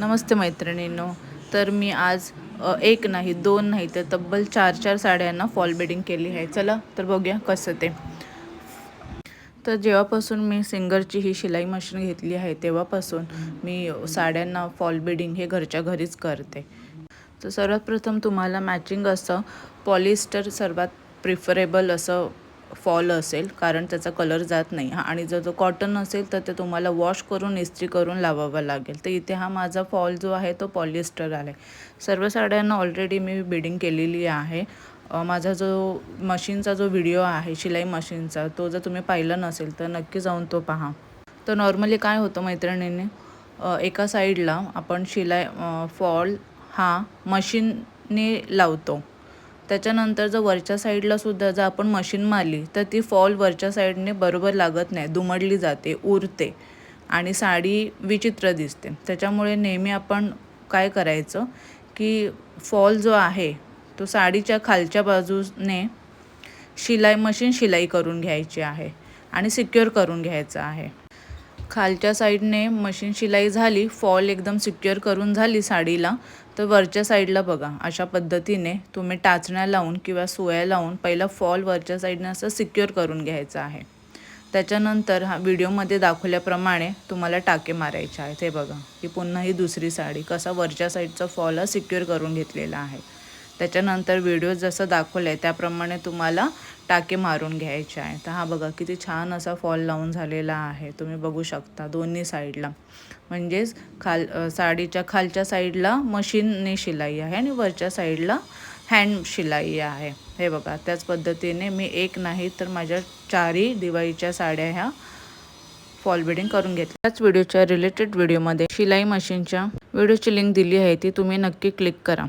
नमस्ते मैत्रिणींनो. तर मी आज एक नाही दोन नाही तर तब्बल चार चार साड्यांना फॉल बेडिंग केली आहे. चला तर बघूया कसं ते. तर जेव्हापासून मी सिंगरची ही शिलाई मशीन घेतली आहे तेव्हापासून मी साड्यांना फॉल बेडिंग हे घरच्या घरीच करते. तर सर्वात प्रथम तुम्हाला मॅचिंग असं पॉलिस्टर सर्वात प्रिफरेबल असं फॉल असेल कारण त्याचा कलर जात नाही. हा आणि जर जो कॉटन असेल तर ते तुम्हाला वॉश करून इस्त्री करून लावावा लागेल. तर इथे हा माझा फॉल जो आहे तो पॉलिस्टर आला आहे सर्व साड्यांना ऑलरेडी मी बिडिंग केलेली आहे. माझा जो मशीनचा जो व्हिडिओ आहे शिलाई मशीनचा तो जर तुम्ही पाहिला नसेल तर नक्की जाऊन तो पहा. तर नॉर्मली काय होतं मैत्रिणीने एका साईडला आपण शिलाई फॉल हा मशीनने लावतो. त्याच्यानंतर जर वरच्या साईडला सुद्धा जर आपण मशीन मारली तर ती फॉल वरच्या साईडने बरोबर लागत नाही दुमडली जाते उरते आणि साडी विचित्र दिसते. त्याच्यामुळे नेहमी आपण काय करायचं की फॉल जो आहे तो साडीच्या खालच्या बाजूने शिलाई मशीन शिलाई करून घ्यायची आहे आणि सिक्युअर करून घ्यायचं आहे. खालच्या साईडने मशीन शिलाई झाली फॉल एकदम सिक्युअर करून झाली साडीला तर वरच्या साईडला बघा अशा पद्धतीने तुम्ही टाचण्या लावून किंवा सोया लावून पहिला फॉल वरच्या साईडने असं सिक्युअर करून घ्यायचं आहे. त्याच्यानंतर हा व्हिडिओमध्ये दाखवल्याप्रमाणे तुम्हाला टाके मारायचे आहेत. हे बघा ही पुन्हा ही दुसरी साडी कसा वरच्या साईडचा फॉल हा सिक्युअर करून घेतलेला आहे. त्याच्यानंतर व्हिडिओ जसं दाखवलं आहे त्याप्रमाणे तुम्हाला टाके मारून घ्यायचे आहे तर हा बघा किती छान असा फॉल लावून झालेला आहे. तुम्ही बघू शकता दोन्ही साईडला म्हणजेच खाल साडीच्या खालच्या साईडला मशीनने शिलाई आहे आणि वरच्या साईडला हँड शिलाई आहे. हे बघा त्याच पद्धतीने मी एक नाही तर माझ्या चारही दिवाळीच्या साड्या ह्या फॉल बिडिंग करून घेतल्या. त्याच व्हिडिओच्या रिलेटेड व्हिडिओमध्ये शिलाई मशीनच्या व्हिडिओची लिंक दिली आहे ती तुम्ही नक्की क्लिक करा.